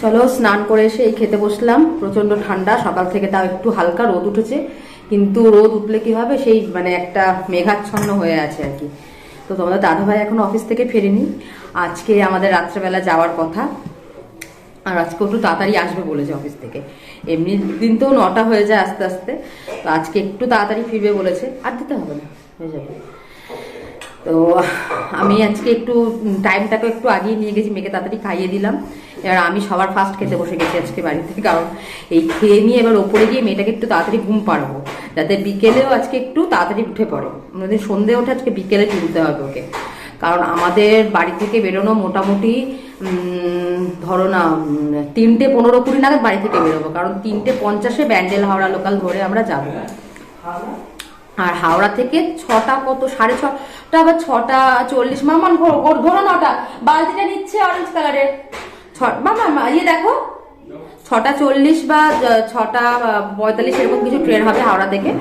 চলো, স্নান করে এসে এই খেতে বসলাম। প্রচণ্ড ঠান্ডা, সকাল থেকে তাও একটু হালকা রোদ উঠেছে। কিন্তু রোদ উঠলে কি হবে? সেই মানে একটা মেঘাচ্ছন্ন হয়ে আছে আর কি। তো তোমাদের দাদাভাই এখন অফিস থেকে ফেরেনি। আজকে আমাদের রাত্রেবেলা যাওয়ার কথা। আর আজকে একটু তাড়াতাড়ি আসবে বলেছে অফিস থেকে। এমনি দিন তো নটা হয়ে যায় আস্তে আস্তে। তো আজকে একটু তাড়াতাড়ি ফিরবে বলেছে। আর দিতে হবে না, হয়ে যাবে। তো আমি আজকে একটু টাইমটাকে একটু আগিয়ে নিয়ে গেছি, মেয়েকে তাড়াতাড়ি খাইয়ে দিলাম। এবার আমি সবার ফার্স্ট খেতে বসে গেছি আজকে বাড়িতে, কারণ এই খেয়ে নিয়ে এবার ওপরে গিয়ে মেয়েটাকে একটু তাড়াতাড়ি ঘুম পাড়াবো, যাতে বিকেলেও আজকে একটু তাড়াতাড়ি উঠে পড়ে। আমাদের সন্ধে ওঠে, আজকে বিকেলে তুলতে হবে ওকে। কারণ আমাদের বাড়ি থেকে বেরোনো মোটামুটি ধরো না তিনটে পনেরো কুড়ি নাগাদ বাড়ি থেকে বেরোবো, কারণ তিনটে পঞ্চাশে ব্যান্ডেল হাওড়া লোকাল ধরে আমরা যাব। আর হাওড়া থেকে ছটা কত, সাড়ে ছটা বা ছটা চল্লিশ মামান ধরো নটা, বালতিটা নিচ্ছে অরেঞ্জ কালারের মামা মা- ইয়ে দেখো। ছটা চল্লিশ বা ছটা পঁয়তাল্লিশ এরকম কিছু ট্রেন হবে হাওড়া থেকে।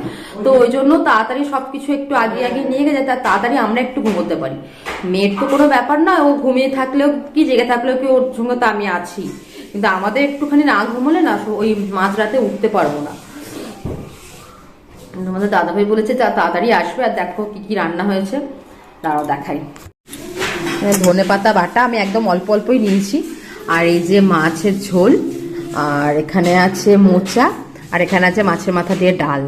তো ওই জন্য তাড়াতাড়ি সবকিছু একটু আগে আগে নিয়ে গেছে যাতে তাড়াতাড়ি আমরা একটু ঘুমোতে পারি। মেয়ের তো কোনো ব্যাপার না ও ঘুমিয়ে থাকলেও কি, জেগে থাকলেও কি ওর সঙ্গে তো আমি আছি। কিন্তু আমাদের একটুখানি না ঘুমোলে না ওই মাঝরাতে উঠতে পারব না। আমাদের দাদাভাই বলেছে তাড়াতাড়ি আসবে আর দেখো কি কি রান্না হয়েছে। তারাও দেখাই। ধনে পাতা বাটা আমি একদম অল্প অল্পই নিয়েছি। আর এই যে মাছের ঝোল আর এখানে আছে মোচা আর এখানে আছে মাছের মাথা দিয়ে ডাল।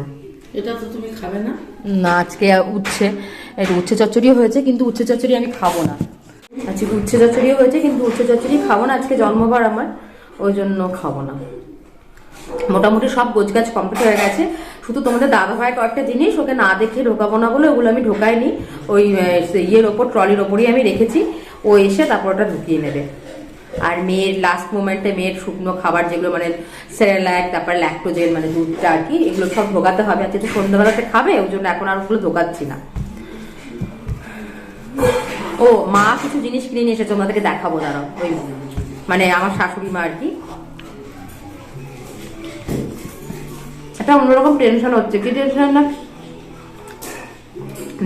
এটা তো তুমি খাবে না? না আজকে উচ্ছে একটু উচ্ছে চচ্চড়িও হয়েছে কিন্তু উচ্ছে চচ্চড়ি আমি খাব না। আজকে উচ্ছে চচ্চড়িও হয়েছে কিন্তু উচ্ছে চচ্চড়ি খাব না আজকে জন্মবার আমার ওই জন্য খাব না। মোটামুটি সব গোছগাছ কমপ্লিট হয়ে গেছে। শুধু তোমাদের দাদা ভাই কয়েকটা জিনিস ওকে না দেখে ঢোকাবো না বলে ওগুলো আমি ঢোকাইনি। ওই ইয়ের ওপর ট্রলির ওপরই আমি রেখেছি। ও এসে তারপর ওটা ঢুকিয়ে নেবে। আর মেয়ের লাস্ট মোমেন্টে মেয়ের শুকনো খাবার যেগুলো মানে সেরেল্যাক তারপর ল্যাক্টোজেন মানে দুধটা আর কি, এগুলো সব ঢোকাতে হবে। আর যেহেতু সন্ধ্যাবেলাতে খাবে, ওই জন্য এখন আর ওগুলো ঢোকাচ্ছি না। ও, মা কিছু জিনিস কিনে নিয়ে এসেছে, তোমাদেরকে দেখাবো, দাঁড়াও, ওই মানে আমার শাশুড়ি মা আর কি। একটা অন্যরকম টেনশন হচ্ছে, কি টেনশন না?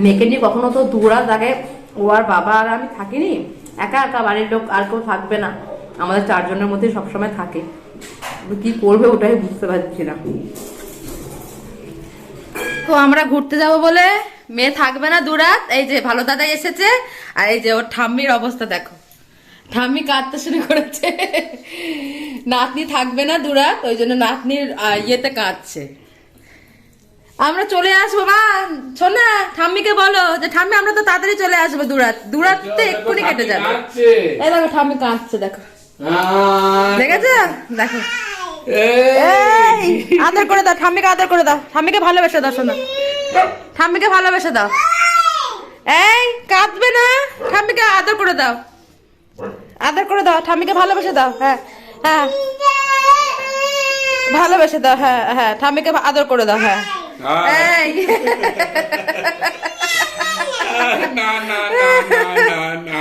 মেয়েকে নিয়ে কখনো তো দূরা জাগে ও আর বাবা আর আমি থাকিনি। একা একা বাড়ির লোক আর কেউ থাকবে না। আমাদের চারজনের মধ্যে সবসময় থাকে। কি করবে ওটাই বুঝতে পারছি না। তো আমরা ঘুরতে যাব বলে মেয়ে থাকবে না দুরাত এই যে ভালো দাদা এসেছে। আর এই যে ওর ঠাম্মির অবস্থা দেখো। ঠাম্মি কাঁদতে শুরু করেছে। নাতনি থাকবে না দুরাত ওই জন্য নাতনির ইয়েতে কাঁদছে। আমরা চলে আসব মা। শোনা ঠাম্মিকে বলো যে ঠাম্মি আমরা তো তাড়াতাড়ি চলে আসব দুরাত। দুরাত তো এক্ষুনি কেটে যাবে। এই দেখো ঠাম্মি কাঁদছে দেখো। দেখেছ? দেখো। এই আদর করে দাও ঠাম্মিকে আদর করে দাও। ঠাম্মিকে ভালোবেসে দাও শোনো। ঠাম্মিকে ভালোবেসে দাও। এই কাঁদবে না। ঠাম্মিকে আদর করে দাও। আদর করে দাও ঠাম্মিকে ভালোবেসে দাও। হ্যাঁ হ্যাঁ। ভালোবেসে দাও হ্যাঁ হ্যাঁ। ঠাম্মিকে আদর করে দাও হ্যাঁ। এই না না না না না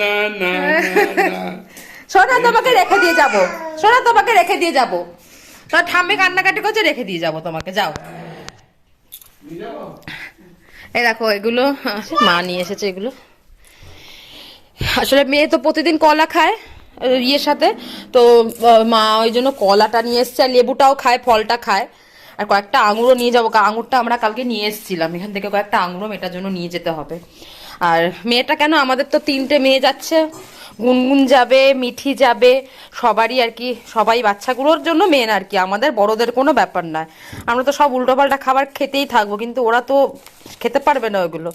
না না সোনা তোমাকে রেখে দিয়ে যাব। সোনা তোমাকে রেখে দিয়ে যাব। তো ঠাম্মি কান্নাকাটি করছে, রেখে দিয়ে যাব তোমাকে, যাও। এই দেখো, এগুলো, মা নিয়ে এসেছে এগুলো। আসলে মেয়ে তো প্রতিদিন কলা খায়। ইয়ের সাথে। তো মা ওই জন্য কলাটা নিয়ে এসছে আর লেবুটাও খায়, ফলটা খায়। আর কয়েকটা আঙুরও নিয়ে যাব আঙুরটা আমরা কালকে নিয়ে এসেছিলাম। এখান থেকে কয়েকটা আঙুরও মেয়েটার জন্য নিয়ে যেতে হবে। আর মেয়েটা কেন? আমাদের তো তিনটে মেয়ে যাচ্ছে। গুনগুন যাবে, মিঠি যাবে, সবারই আর কি, সবাই বাচ্চাগুলোর জন্য মেন আর কি। আমাদের বড়দের কোনো ব্যাপার নয়। আমরা তো সব উল্টোপাল্টা খাবার খেতেই থাকব, কিন্তু ওরা তো খেতে পারবে না ওইগুলো।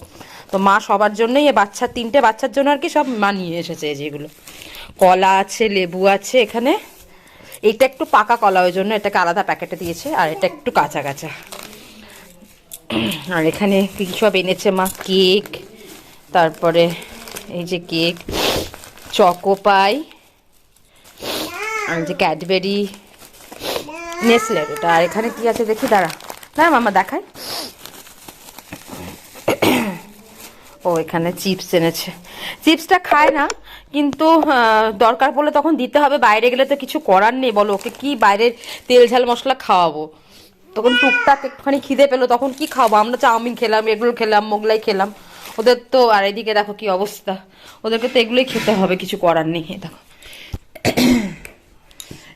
তো মা সবার জন্যই এ বাচ্চা, তিনটে বাচ্চার জন্য আর কি সব মা নিয়ে এসেছে যেগুলো। কলা আছে, লেবু আছে এখানে। এটা একটু পাকা কলা, ওই জন্য এটাকে আলাদা প্যাকেটে দিয়েছে, আর এটা একটু কাঁচা কাঁচা। আর এখানে কি সব এনেছে মা? কেক, তারপরে এই যে কেক, চকো পাই, আর যে ক্যাডবেরি নেসলের এটা আর এখানে কি আছে দেখি, দাঁড়া। দাঁড়া মামা, দেখাই। ও, এখানে চিপস এনেছে। চিপসটা খায় না, কিন্তু দরকার পড়লে তখন দিতে হবে। বাইরে গেলে তো কিছু করার নেই। বলো, ওকে কি বাইরের তেল ঝাল মশলা খাওয়াবো? তখন টুকটাক একটুখানি খিদে পেল, তখন কি খাওয়াবো? আমরা চাউমিন খেলাম এগুলো খেলাম, মোগলাই খেলাম। ওদের তো, আর এদিকে দেখো কি অবস্থা। ওদেরকে তো এগুলোই খেতে হবে, কিছু করার নেই। দেখো।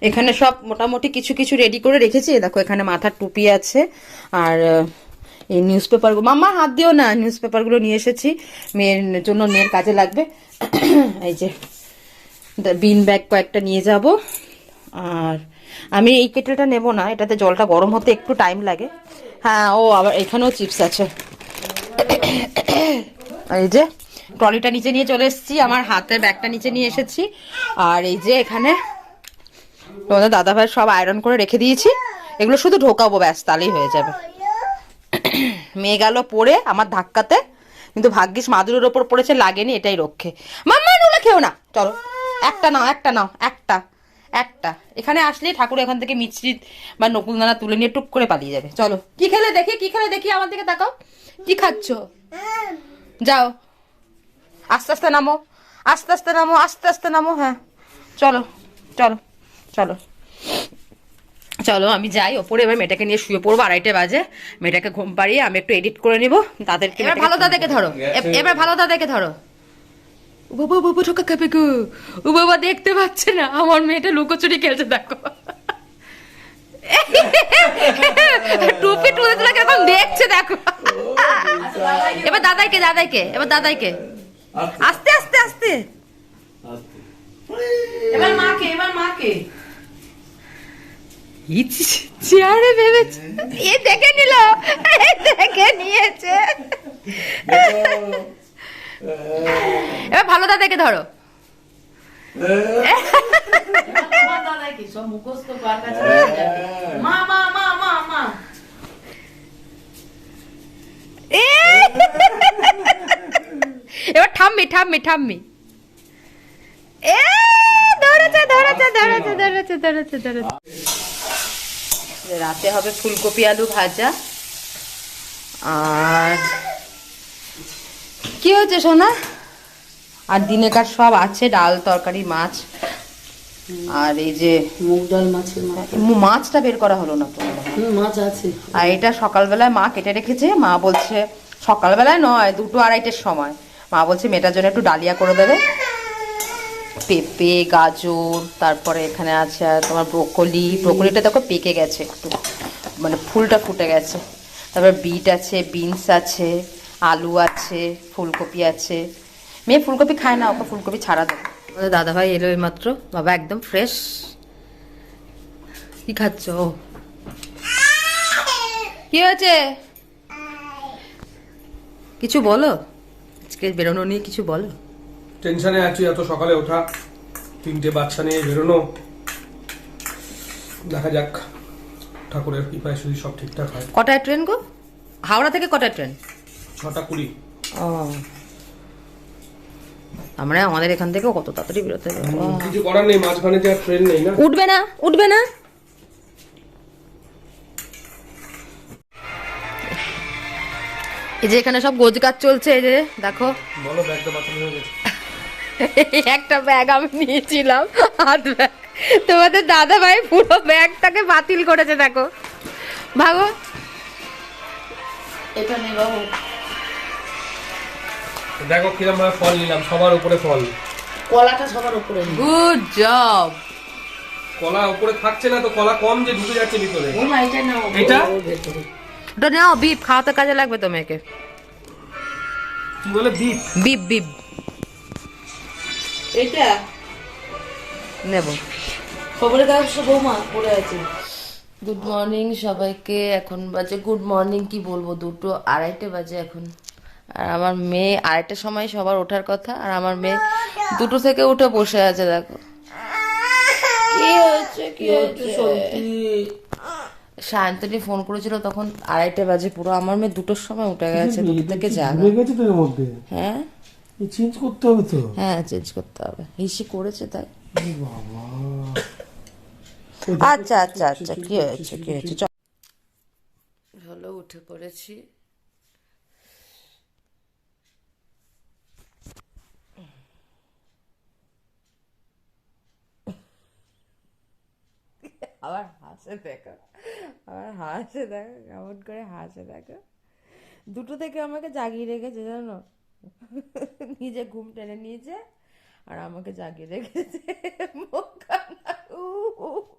এখানে সব মোটামুটি কিছু কিছু রেডি করে রেখেছি। দেখো, এখানে মাথার টুপি আছে। আর এই নিউজ পেপারগুলো মাম্মা, হাত দিও না নিউজ পেপারগুলো নিয়ে এসেছি। মেয়ের জন্য মেয়ের কাজে লাগবে। এই যে বিন ব্যাগ কয়েকটা নিয়ে যাব। আর আমি এই কেটেলটা নেব না, এটাতে জলটা গরম হতে একটু টাইম লাগে। হ্যাঁ ও আবার এখানেও চিপস আছে। এই যে ট্রলিটা নিচে নিয়ে চলে এসেছি, আমার হাতের ব্যাগটা নিচে নিয়ে এসেছি। আর এই যে এখানে তোমাদের দাদা ভাই সব আয়রন করে রেখে দিয়েছি। এগুলো শুধু ঢোকাবো, ব্যাস, তাহলেই হয়ে যাবে। মেয়ে গেল পড়ে আমার ধাক্কাতে, কিন্তু ভাগ্যিস মাদুরের ওপর পড়েছে, লাগেনি, এটাই রক্ষে। মাম্মা নুলে খেও না। চলো, একটা নাও একটা নাও, একটা একটা। এখানে আসলেই ঠাকুর এখান থেকে মিছরি বা নকুলদানা তুলে নিয়ে টুক করে পালিয়ে যাবে। চলো, কি খেলে দেখি, কি খেলে দেখি, আমার দিকে তাকাও। কি খাচ্ছ? যাও। আস্তে আস্তে নামো, আস্তে আস্তে নামো, আস্তে আস্তে নামো হ্যাঁ। চলো চলো চলো। চলো আমি যাই ওপরে এবার মেয়েটাকে নিয়ে শুয়ে পড়ব আড়াইটে বাজে। মেয়েটাকে ঘুম পাড়িয়ে আমি একটু এডিট করে নিব তাদেরকে এবার ভালো দাদাকে ধরো। এবার ভালো দাদাকে ধরো। ও বাবা বাবা ঠোকা গো। ও বাবা দেখতে পাচ্ছে না। আমার মেয়েটা লুকোচুরি খেলছে দেখো। টুপি টুলে তুলে কীরকম দেখছে দেখো। এবার দাদাইকে দাদাইকে এবার দাদাইকে। আস্তে আস্তে। আস্তে। এবার মাকে এবার মাকে। চেয়ারে ভেবেছে? এ দেখে নিল দেখে নিয়েছে। এবার ভালো দাদাকে ধরো! এবার ঠাম্মি ঠাম্মি ঠাম্মি। এ, ধরেছে ধরেছে ধরেছে ধরেছে ধরেছে ধরেছে। রাতে হবে ফুলকপি আলু ভাজা। আর কি হচ্ছে সোনা? আর দিনেকার সব আছে ডাল তরকারি মাছ। আর এই যে মুগ ডাল মাছের মাছটা বের করা হলো না তো মাছ আছে। আর এটা সকালবেলায় মা কেটে রেখেছে। মা বলছে সকালবেলায় নয় দুটো আড়াইটের সময়। মা বলছে মেয়েটার জন্য একটু ডালিয়া করে দেবে। পেঁপে, গাজর, তারপরে এখানে আছে তোমার ব্রোকলি। ব্রোকলিটা দেখো পেকে গেছে একটু। মানে ফুলটা ফুটে গেছে। তারপর বিট আছে, বিনস আছে, আলু আছে, ফুলকপি আছে। মেয়ে ফুলকপি খায় না, ওকে ফুলকপি ছাড়া দেবো। আমাদের দাদাভাই এলো মাত্র বাবা একদম ফ্রেশ কি খাচ্ছ? কি হয়েছে? কিছু বলো? আজকে বেরোনো নিয়ে কিছু বলো? টেনশনে আছি এত সকালে ওঠা। তিনটে বাচ্চা নিয়ে বেরোনো। দেখা যাক ঠাকুরের কৃপায় যদি সব ঠিকঠাক হয়। কটায় ট্রেন গো? হাওড়া থেকে কটায় ট্রেন? ছটা কুড়ি। ও। আমরা আমাদের এখান থেকেও কত তাড়াতাড়ি বেরোতে হবে। কিছু করার নেই মাঝখানে যে ট্রেন নেই না। উঠবে না উঠবে না। এই যে এখানে সব গোজ কাজ চলছে এই যে দেখো। বলো ব্যাগটা বাঁচানো হয়ে গেছে। একটা ব্যাগ আমি নিয়েছিলাম হাত ব্যাগ তোমাদের দাদা ভাই পুরো ব্যাগটাকে বাতিল করেছে দেখো। ভাগো। এটা নেই বাবু দেখো কিরম ভাবে ফল নিলাম সবার উপরে ফল। কলাটা সবার উপরে গুড জব কলা উপরে থাকছে না তো কলা কম যে ঢুকে যাচ্ছে ভিতরে। ও মা এটা নাও। এটা? ওটা নাও বিপ খাওয়াতে কাজে লাগবে তো মেয়েকে কি বলে দ্বীপ বিপ বিপ এটা নেব। খবরের কাগজ বৌমা পড়ে আছে। গুড মর্নিং সবাইকে এখন বাজে গুড মর্নিং কি বলব? দুটো আড়াইটে বাজে এখন। আর আমার মেয়ে আড়াইটার সময় সবার ওঠার কথা আর আমার মেয়ে দুটো থেকে উঠে বসে আছে দেখো। কি হয়েছে কি সত্যি? সায়ন্তনী ফোন করেছিল তখন আড়াইটে বাজে পুরো আমার মেয়ে দুটোর সময় উঠে গেছে দুটো থেকে মধ্যে? হ্যাঁ? চেঞ্জ করতে হবে তো। হ্যাঁ চেঞ্জ করতে হবে। হিসি করেছে তাই। আচ্ছা আচ্ছা আচ্ছা কি হয়েছে কি হয়েছে? হলো উঠে পড়েছি। আবার হাসে দেখো। আবার হাসে দেখো কেমন করে হাসে দেখো। দুটো থেকে আমাকে জাগিয়ে রেখেছে জানো? নিজে ঘুম টেনে নিয়েছে আর আমাকে জাগিয়ে রেখেছে।